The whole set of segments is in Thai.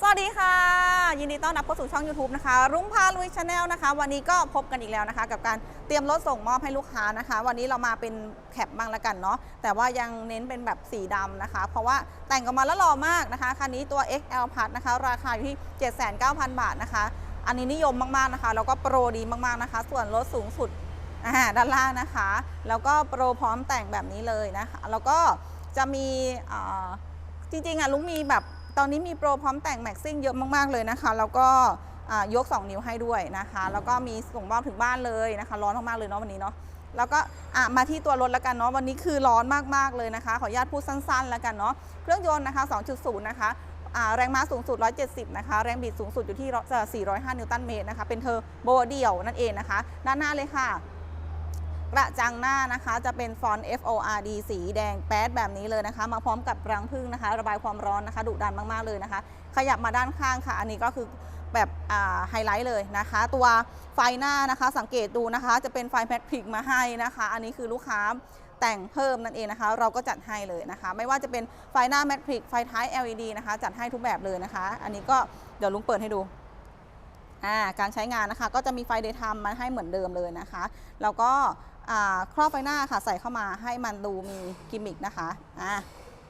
สวัสดีค่ะ ยินดีต้อนรับเข้าสู่ช่อง YouTube นะคะ รุ้งพาลุยชาแนลนะคะ วันนี้ก็พบกันอีกแล้วนะคะ กับการเตรียมรถส่งมอบให้ลูกค้านะคะ วันนี้เรามาเป็นแคปบ้างละกันเนาะแต่ว่ายังเน้นเป็นแบบสีดำนะคะ เพราะว่าแต่งออกมาแล้วหล่อมากนะคะคันนี้ตัว XL พัดนะคะ ราคาอยู่ที่ 79,000 บาทนะคะ อันนี้นิยมมากๆนะคะแล้วก็โปรดีมากๆนะคะ ส่วนลดสูงสุดอ่าด้านล่างนะคะ แล้วก็โปรพร้อมแต่งแบบนี้เลยนะคะ แล้วก็จะมีอ่าจริงๆอะลุงมีแบบ ตอนนี้มีโปรพร้อมแต่งแม็กซิ่งเยอะมากๆเลยนะคะ แล้วก็ยก 2 นิ้วให้ด้วยนะคะ แล้วก็มีส่งมอบถึงบ้านเลยนะคะ ร้อนมากๆเลยเนาะวันนี้เนาะแล้วก็มาที่ตัวรถแล้วกันเนาะวันนี้คือร้อนมากๆเลยนะคะ ขออนุญาตพูดสั้นๆแล้วกันเนาะเครื่องยนต์นะคะ 2.0 นะคะแรงม้าสูงสุด 170 นะคะ แรงบิดสูงสุดอยู่ที่ร้อยเอ่อ405 นิวตันเมตรนะคะ เป็นเทอร์โบเดี่ยวนั่นเองนะคะ ด้านหน้าเลยค่ะ กระจังหน้านะคะจะเป็นฟอนต์ F O R D สีแดงแป๊ดแบบนี้เลยนะคะ มาพร้อมกับรังพึ่งนะคะ ระบายความร้อนนะคะดุดันมากๆเลยนะคะ ขยับมาด้านข้างค่ะ อันนี้ก็คือแบบไฮไลท์เลยนะคะ ตัวไฟหน้านะคะสังเกตดูนะคะ จะเป็นไฟแพทพิกมาให้นะคะ อันนี้คือลูกค้าแต่งเพิ่มนั่นเองนะคะ เราก็จัดให้เลยนะคะ ไม่ว่าจะเป็นไฟหน้าแมทพิกไฟท้าย LED นะคะ จัดให้ทุกแบบเลยนะคะ อันนี้ก็เดี๋ยวลุงเปิดให้ดูการใช้งานนะคะ ก็จะมีไฟเดย์ไทม์มาให้เหมือนเดิมเลยนะคะ แล้วก็ ครอบไฟหน้าค่ะใส่เข้ามาให้มันดูมีกิมมิกนะคะอ่า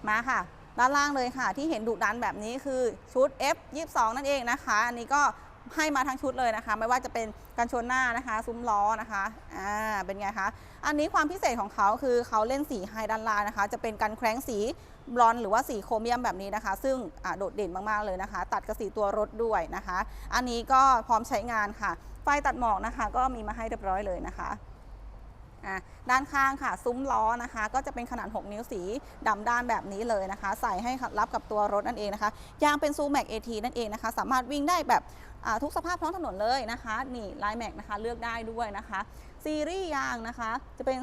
มาค่ะ ด้านล่างเลยค่ะ ที่เห็นดุดันแบบนี้คือชุด F 22 นั่นเองนะคะ อันนี้ก็ให้มาทั้งชุดเลยนะคะ ไม่ว่าจะเป็นกันชนหน้านะคะ ซุ้มล้อนะคะอ่าเป็นไงคะ อันนี้ความพิเศษของเขาคือเขาเล่นสีไฮด้านล่างนะคะ จะเป็นการแคร้งสีบลอนหรือว่าสีโครเมียมแบบนี้นะคะ ซึ่งโดดเด่นมาก ๆ เลยนะคะ ตัดกับสีตัวรถด้วยนะคะ อันนี้ก็พร้อมใช้งานค่ะ ไฟตัดหมอกนะคะ ก็มีมาให้เรียบร้อยเลยนะคะ ด้านข้างค่ะ ซุ้มล้อนะคะ ก็จะเป็นขนาด 6 นิ้วสีดำด้านแบบนี้เลยนะคะ ใส่ให้รับกับตัวรถนั่นเองนะคะ ยางเป็นซูแม็กเอทีนั่นเองนะคะ สามารถวิ่งได้แบบทุกสภาพท้องถนนเลยนะคะ นี่ลายแม็กนะคะ เลือกได้ด้วยนะคะ ซีรีส์ยางนะคะ จะเป็น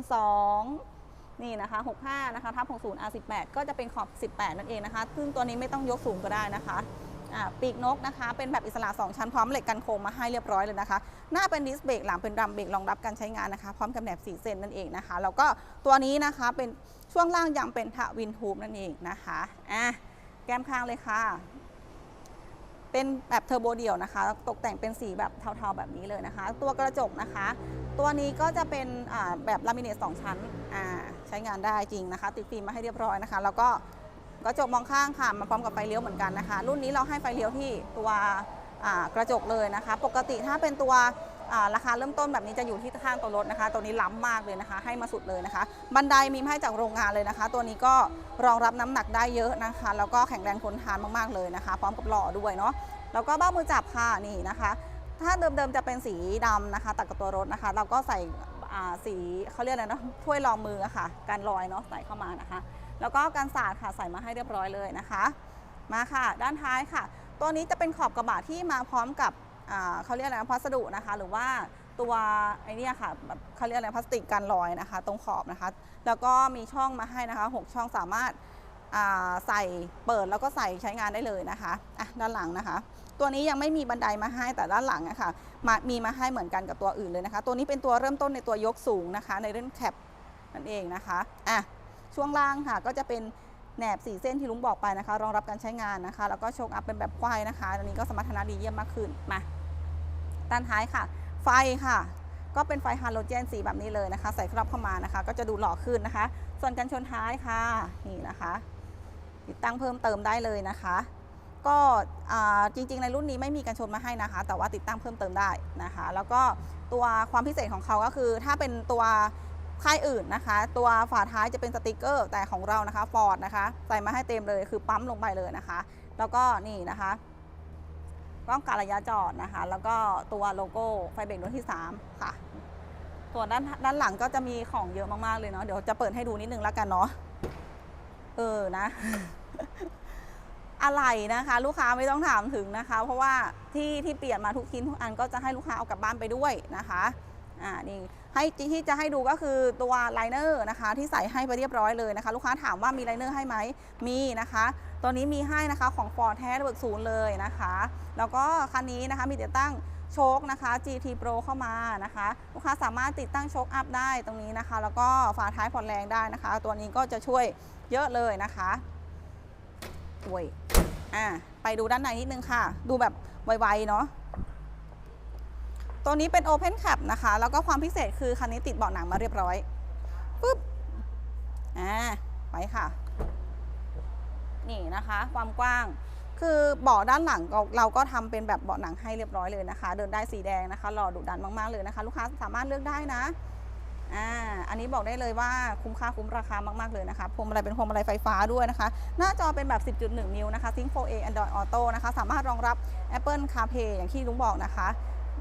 2นี่นะคะ 65 นะคะทับ60 R18 ก็จะเป็นขอบ 18 นั่นเองนะคะ ซึ่งตัวนี้ไม่ต้องยกสูงก็ได้นะคะ ปีกนกนะคะ เป็นแบบอิสระ 2 ชั้นพร้อมเหล็กกันโค้งมาให้เรียบร้อยเลยนะคะ หน้าเป็นดิสเบรกหลังเป็นรัมเบรกรองรับการใช้งานนะคะ พร้อมกับแหนบ4เซนนั่นเองนะคะ แล้วก็ตัวนี้นะคะเป็นช่วงล่างยังเป็นทวินทูบนั่นเองนะคะอะแก้มข้างเลยค่ะ เป็นแบบเทอร์โบเดี่ยวนะคะ ตกแต่งเป็นสีแบบเทาๆแบบนี้เลยนะคะ ตัวกระจกนะคะ ตัวนี้ก็จะเป็นแบบลามิเนต2ชั้นใช้งานได้จริงนะคะ ติดฟิล์มมาให้เรียบร้อยนะคะ แล้วก็ กระจกมองข้างค่ะมาพร้อมกับไฟเลี้ยวเหมือนกันนะคะ รุ่นนี้เราให้ไฟเลี้ยวที่ตัวกระจกเลยนะคะ ปกติถ้าเป็นตัวราคาเริ่มต้นแบบนี้จะอยู่ที่ข้างตัวรถนะคะ ตัวนี้ล้ำมากเลยนะคะ ให้มาสุดเลยนะคะ บันไดมีมาให้จากโรงงานเลยนะคะ ตัวนี้ก็รองรับน้ำหนักได้เยอะนะคะ แล้วก็แข็งแรงทนทานมากๆเลยนะคะ พร้อมกับหล่อด้วยเนาะแล้วก็เบ้ามือจับค่ะนี่นะคะ ถ้าเดิมๆจะเป็นสีดำนะคะ ตัดกับตัวรถนะคะ เราก็ใส่สีเขาเรียกอะไรนะถ้วยรองมืออะค่ะการรอยเนาะใส่เข้ามานะคะ แล้วก็การสาดค่ะใส่มาให้เรียบร้อยเลยนะคะ มาค่ะ ด้านท้ายค่ะ ตัวนี้จะเป็นขอบกระบะที่มาพร้อมกับเขาเรียกอะไรนะพัสดุนะคะ หรือว่าตัวไอ้เนี่ยค่ะแบบเขาเรียกอะไรพลาสติกกันรอยนะคะ ตรงขอบนะคะ แล้วก็มีช่องมาให้นะคะหกช่องสามารถใส่เปิดแล้วก็ใส่ใช้งานได้เลยนะคะอะด้านหลังนะคะ ตัวนี้ยังไม่มีบันไดมาให้แต่ด้านหลังอะค่ะมามีมาให้เหมือนกันกับตัวอื่นเลยนะคะ ตัวนี้เป็นตัวเริ่มต้นในตัวยกสูงนะคะ ในเรื่องแคปนั่นเองนะคะอะ ช่วงล่างค่ะ ก็จะเป็นแหนบสีเส้นที่ลุงบอกไปนะคะ รองรับการใช้งานนะคะ แล้วก็โชคอัพเป็นแบบควายนะคะอันนี้ก็สมรรถนะดีเยี่ยมมากขึ้นมาด้านท้ายค่ะ ไฟค่ะ ก็เป็นไฟฮาโลเจนสีแบบนี้เลยนะคะ ใส่ครอบเข้ามานะคะ ก็จะดูหล่อขึ้นนะคะ ส่วนกันชนท้ายค่ะนี่นะคะ ติดตั้งเพิ่มเติมได้เลยนะคะ ก็จริงๆ ในรุ่นนี้ไม่มีกันชนมาให้นะคะ แต่ว่าติดตั้งเพิ่มเติมได้นะคะ แล้วก็ตัวความพิเศษของเขาก็คือถ้าเป็นตัว ค่ายอื่นนะคะ ตัวฝาท้ายจะเป็นสติกเกอร์ แต่ของเรานะคะฟอร์ดนะคะ ใส่มาให้เต็มเลยคือปั๊มลงไปเลยนะคะ แล้วก็นี่นะคะกล้องการระยะจอดนะคะ แล้วก็ตัวโลโก้ไฟเบรกรุ่นที่ 3 ค่ะ ส่วนด้านด้านหลังก็จะมีของเยอะมากๆเลยเนาะเดี๋ยวจะเปิดให้ดูนิดนึงแล้วกันเนาะเออนะอะไรนะคะ ลูกค้าไม่ต้องถามถึงนะคะ เพราะว่าที่ที่เปลี่ยนมาทุกชิ้นทุกอันก็จะให้ลูกค้าเอากลับบ้านไปด้วยนะคะ อ่านี่ให้ที่จะให้ดูก็คือตัวไลเนอร์นะคะที่ใส่ให้ไปเรียบร้อยเลยนะคะ ลูกค้าถามว่ามีไลเนอร์ให้ไหมมีนะคะตัวนี้มีให้นะคะของ Ford แท้เบิกศูนย์เลยนะคะ แล้วก็คันนี้นะคะมีติดตั้งโชคนะคะ GT Pro เข้ามานะคะ ลูกค้าสามารถติดตั้งโชคอัพได้ตรงนี้นะคะ แล้วก็ฝาท้ายผ่อนแรงได้นะคะ ตัวนี้ก็จะช่วยเยอะเลยนะคะโอ้ยอ่าไปดูด้านในนิดนึงค่ะ ดูแบบไวๆเนาะ ตัวนี้เป็น Open Cap นะคะ แล้วก็ความพิเศษคือคันนี้ติดเบาะหนังมาเรียบร้อยปุ๊บอ่าไปค่ะ นี่นะคะ ความกว้างคือเบาะด้านหลังเราก็ทำเป็นแบบเบาะหนังให้เรียบร้อยเลยนะคะ เดินได้สีแดงนะคะหล่อดุดันมากๆเลยนะคะ ลูกค้าสามารถเลือกได้นะอ่าอันนี้บอกได้เลยว่าคุ้มค่าคุ้มราคามากๆเลยนะคะพวงมาลัยเป็นพวงมาลัยไฟฟ้าด้วยนะคะ หน้าจอเป็นแบบ 10.1 นิ้วนะคะ Sync 4A Android Auto นะคะ สามารถรองรับ Apple CarPlay อย่างที่ลุงบอกนะคะ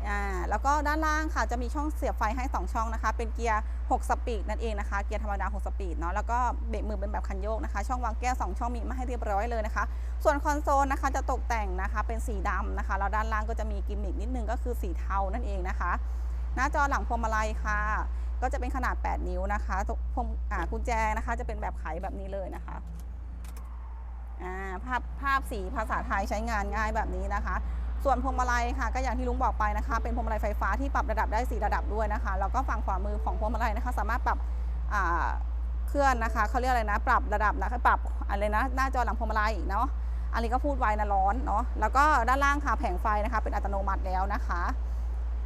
อ่าแล้วก็ด้านล่างค่ะจะมีช่องเสียบไฟให้ 2 ช่องนะคะ เป็นเกียร์ 6 สปีดนั่นเองนะคะ เกียร์ธรรมดา 6 สปีดเนาะ แล้วก็เบรกมือเป็นแบบคันโยกนะคะ ช่องวางแก้ว 2 ช่องมีมาให้เรียบร้อยเลยนะคะ ส่วนคอนโซลนะคะจะตกแต่งนะคะเป็นสีดำนะคะ แล้วด้านล่างก็จะมีกิมมิคนิดนึงก็คือสีเทานั่นเองนะคะ หน้าจอหลังพวงมาลัยค่ะ ก็จะเป็นขนาด 8 นิ้วนะคะตรงพวงอ่ากุญแจนะคะ จะเป็นแบบไขแบบนี้เลยนะคะอ่าภาพภาพสีภาษาไทยใช้งานง่ายแบบนี้นะคะ ส่วนพวงมาลัยค่ะก็อย่างที่ลุงบอกไปนะคะ เป็นพวงมาลัยไฟฟ้าที่ปรับระดับได้ 4 ระดับด้วยนะคะแล้วก็ฝั่งขวามือของพวงมาลัยนะคะ สามารถปรับเคลื่อนนะคะเขาเรียกอะไรนะ ปรับระดับนะคะปรับอะไรนะหน้าจอหลังพวงมาลัยเนาะอันนี้ก็พูดไวนะร้อนเนาะแล้วก็ด้านล่างค่ะแผงไฟนะคะ เป็นอัตโนมัติแล้วนะคะ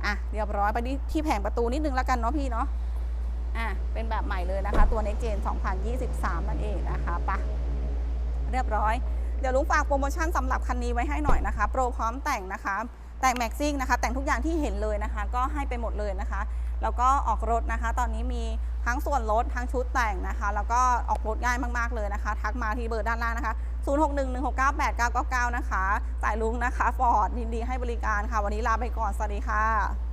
อะเรียบร้อยไปที่ที่แผงประตูนิดนึงแล้วกันเนาะพี่เนาะอะเป็นแบบใหม่เลยนะคะ ตัว Next Gen 2023 นั่นเองนะคะปะเรียบร้อย เดี๋ยวลุงฝากโปรโมชั่นสำหรับคันนี้ไว้ให้หน่อยนะคะ โปรพร้อมแต่งนะคะ แต่งแม็กซิ่งนะคะ แต่งทุกอย่างที่เห็นเลยนะคะ ก็ให้ไปหมดเลยนะคะ แล้วก็ออกรถนะคะ ตอนนี้มีทั้งส่วนลดทั้งชุดแต่งนะคะ แล้วก็ออกรถง่ายมากๆเลยนะคะ ทักมาที่เบอร์ด้านล่างนะคะ 0611698999 นะคะสายลุงนะคะฟอร์ดยินดีให้บริการค่ะ วันนี้ลาไปก่อน สวัสดีค่ะ